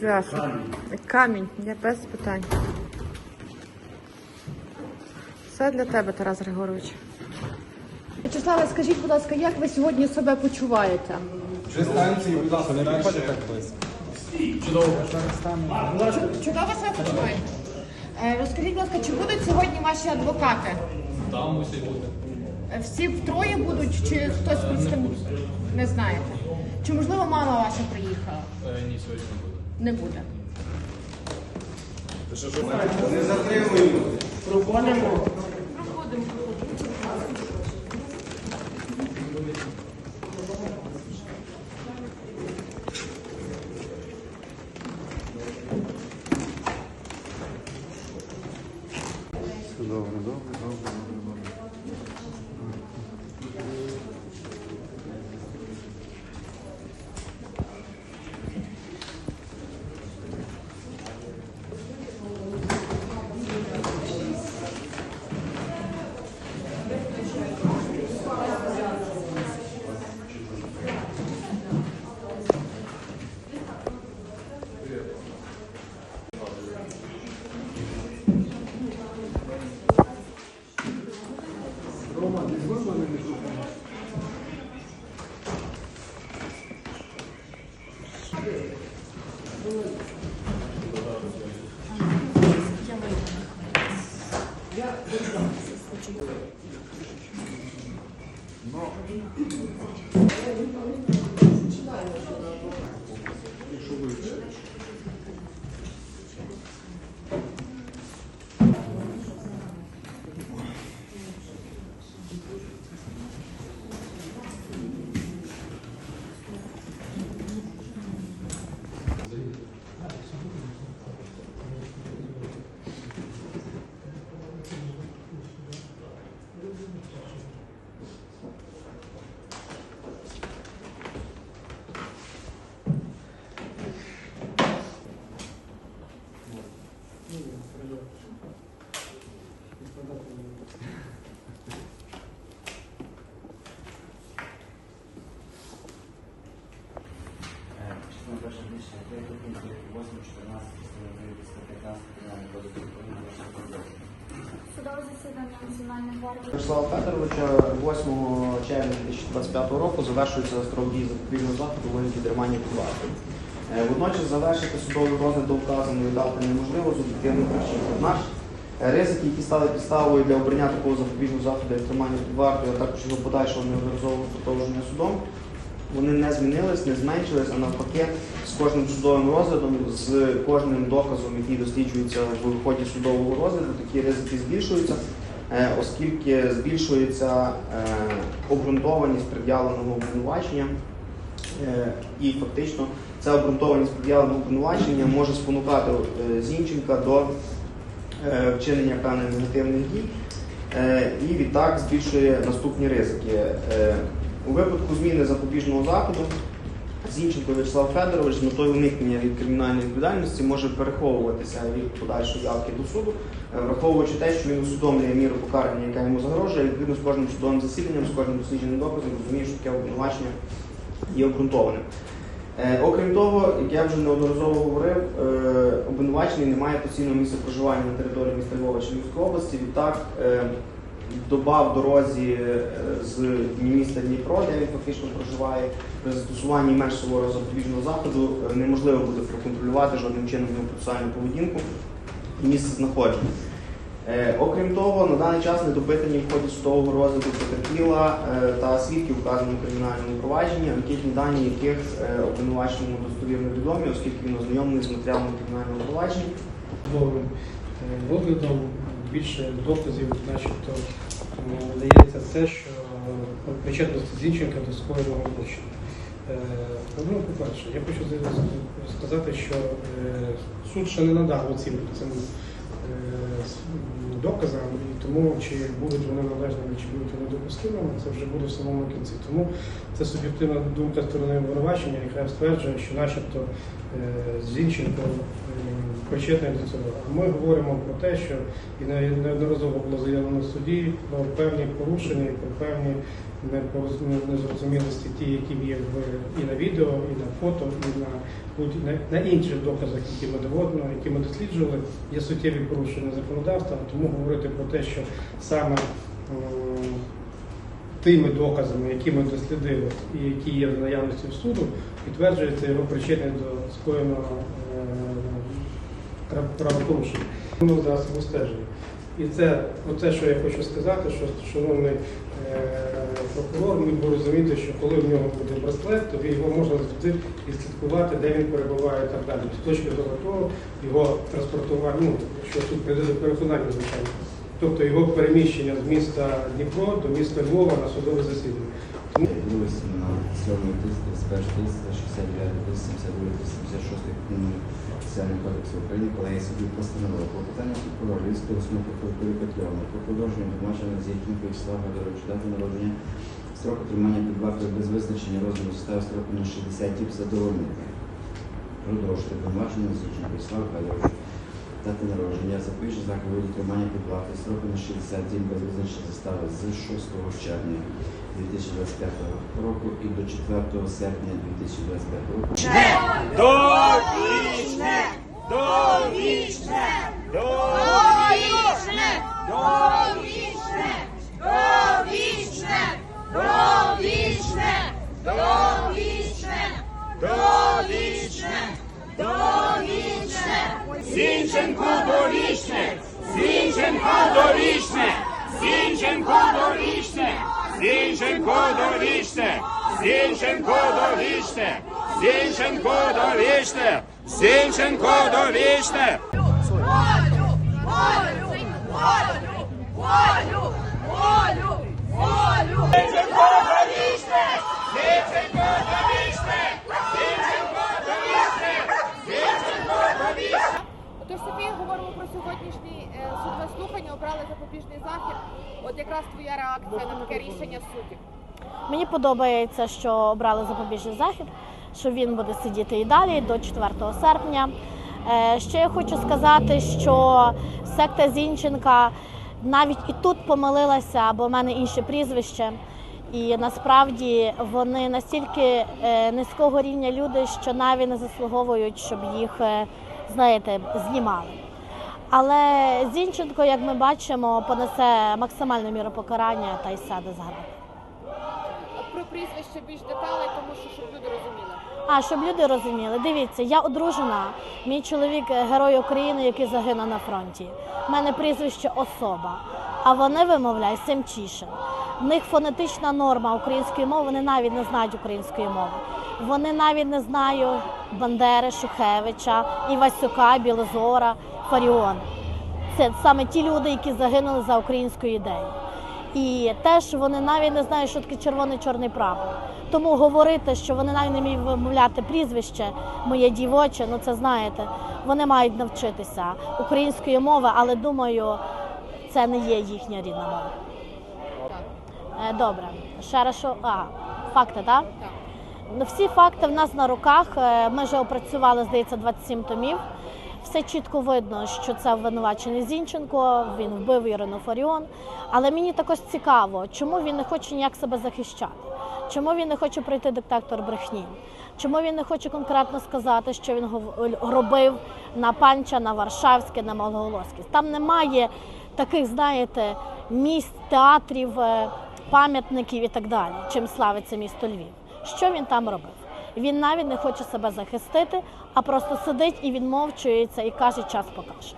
Зв'язку. Камінь, я без питань. Все для тебе, Тарас Григорович. Вячеславе, скажіть, будь ласка, як ви сьогодні себе почуваєте? Станції, будь ласка, не підходьте так близько. Чудово. Чудово себе почуваєте? Е, Розкажіть, будь ласка, чи будуть сьогодні ваші адвокати? Там мусить бути. Е, Всі втроє будуть, чи хтось представник? Не знаєте. Чи можливо мама ваша приїхала? Е, Ні, сьогодні не буде. Не буде. Не затримуємо. Проходимо. Добре, добре, добре, добре. Частина перша рішення третього пункту 8, 14, частина 215 Кримінального кодексу України позиція. Судове засідання Національної гвардії. Вячеслава Федоровича 8 червня 2025 року завершується строк дії запобіжного заходу у вигляді тримання під вартою. Е, Водночас завершити судовий розгляд до вказаної дати неможливо з об'єктивних причин. Однак е, ризики, які стали підставою для обрання такого запобіжного заходу як тримання під вартою, а також його подальшого неодноразового продовження судом, вони не змінились, не зменшились, а навпаки, з кожним судовим розглядом, з кожним доказом, який досліджується в ході судового розгляду, такі ризики збільшуються, е, оскільки збільшується е, обґрунтованість пред'явленого обвинувачення. Е, І фактично ця обґрунтованість пред'явленого обвинувачення може спонукати Зінченка до вчинення певних негативних дій і відтак збільшує наступні ризики. У випадку зміни запобіжного заходу Зінченко Вячеслав Федорович з метою уникнення від кримінальної відповідальності може переховуватися від подальшої явки до суду, е, враховуючи те, що він усвідомлює міру покарання, яка йому загрожує, відповідно з кожним судовим засіданням, з кожним дослідженим доказом розуміє, що таке обвинувачення є обґрунтованим. Е, Окрім того, як я вже неодноразово говорив, е, обвинувачений не має постійного місця проживання на території міста Львова чи Львівської області. Відтак, доба в дорозі е, з міста Дніпро, де він фактично проживає, при застосуванні менш суворого запобіжного заходу е, неможливо буде проконтролювати жодним чином його процесуальну поведінку і місце знаходження. Е, Окрім того, на даний час не допитані в ході судового розгляду потерпіла та свідків вказаного кримінальному провадженні, анкетні дані яких обвинуваченому достовірно відомі, оскільки він ознайомлений з матеріалами кримінального провадження. судовим е, розглядом більше доказів, начебто е, дається те, що е, причетності Зінченка до скоєного злочину. Е, Ну, по-перше, я хочу за- за- сказати, що суд ще не надав оцінку цим з доказам, і тому чи будуть вони належними, чи будуть вони допустимими, це вже буде в самому кінці. Тому це суб'єктивна думка сторони обвинувачення, яка стверджує, що начебто е, Зінченко е, причетний до цього. А ми говоримо про те, що і неодноразово було заявлено в суді про певні порушення, і про певні незрозумілості, ті, які є і на відео, і на фото, і на на, інших доказах, які ми доводимо, які ми досліджували, є суттєві порушення законодавства. Тому говорити про те, що саме тими доказами, які ми дослідили і які є в наявності в суду, підтверджується його причетність до скоєного е, правопорушення. Ну, засобу стеження. І це те, що я хочу сказати, що шановний е, прокурор міг би розуміти, що коли в нього буде браслет, то його можна завжди відслідкувати, де він перебуває і так далі. З точки зору того, його транспортування, ну, що тут прийде до переконання, звичайно тобто його переміщення з міста Дніпро до міста Львова на судове засідання. Ділися на 7 тисяч, 1 тисяч, 69 тисяч, 72 тисяч, 76 кримінальний України, коли я собі постановила клопотання прокурор Львівського основного прокуратури Петльова про продовження обмеження з яким Вячеслава Григоровича дати народження строк отримання під вартою без визначення розміру став строку на 60 діб задовольнити. Продовжити обмеження з яким Вячеслава Григоровича дати народження у виді тримання під вартою строку на 60 діб без визначення застави з 6 червня 2025 року і до 4 серпня 2025 року. Довічне! Довічне! Довічне! Зінченко дорічне, Зінченко дорічне, Зінченко дорічне, Зінченко дорічне, Зінченко дорічне, Зінченко дорічне, Зінченко дорічне. Волю, волю, волю, волю, волю, волю. Зінченко дорічне, Зінченко дорічне. Софія, говоримо про сьогоднішній е, судове слухання, обрали запобіжний захід. От якраз твоя реакція на таке рішення суддів. Мені подобається, що обрали запобіжний захід, що він буде сидіти і далі до 4 серпня. Е, Ще я хочу сказати, що секта Зінченка навіть і тут помилилася, бо в мене інше прізвище. І насправді вони настільки е, низького рівня люди, що навіть не заслуговують, щоб їх, знаєте, знімали. Але Зінченко, як ми бачимо, понесе максимальну міру покарання та й сяде. От про прізвище більш деталей, тому що щоб люди розуміли. А щоб люди розуміли, дивіться, я одружена. Мій чоловік герой України, який загинув на фронті. У мене прізвище особа, а вони вимовляють Семчишин. В них фонетична норма української мови, вони навіть не знають української мови. Вони навіть не знають Бандери, Шухевича, Івасюка, Білозора, Фаріон. Це саме ті люди, які загинули за українську ідею. І теж вони навіть не знають, що таке червоний чорний прапор. Тому говорити, що вони навіть не вміють вимовляти прізвище моє дівоче, ну це знаєте, вони мають навчитися української мови, але думаю, це не є їхня рідна мова. Е, Добре, ще раз що. А, факти, так? Так. Ну, всі факти в нас на руках. Е, Ми вже опрацювали, здається, 27 томів. Все чітко видно, що це обвинувачений Зінченко, він вбив Ірину Фаріон. Але мені також цікаво, чому він не хоче ніяк себе захищати, чому він не хоче пройти диктатор брехні, чому він не хоче конкретно сказати, що він робив на Панча, на Варшавське, на Малоголовське. Там немає таких, знаєте, місць, театрів, е, пам'ятників і так далі, чим славиться місто Львів. Що він там робив? Він навіть не хоче себе захистити, а просто сидить і відмовчується і каже, час покаже.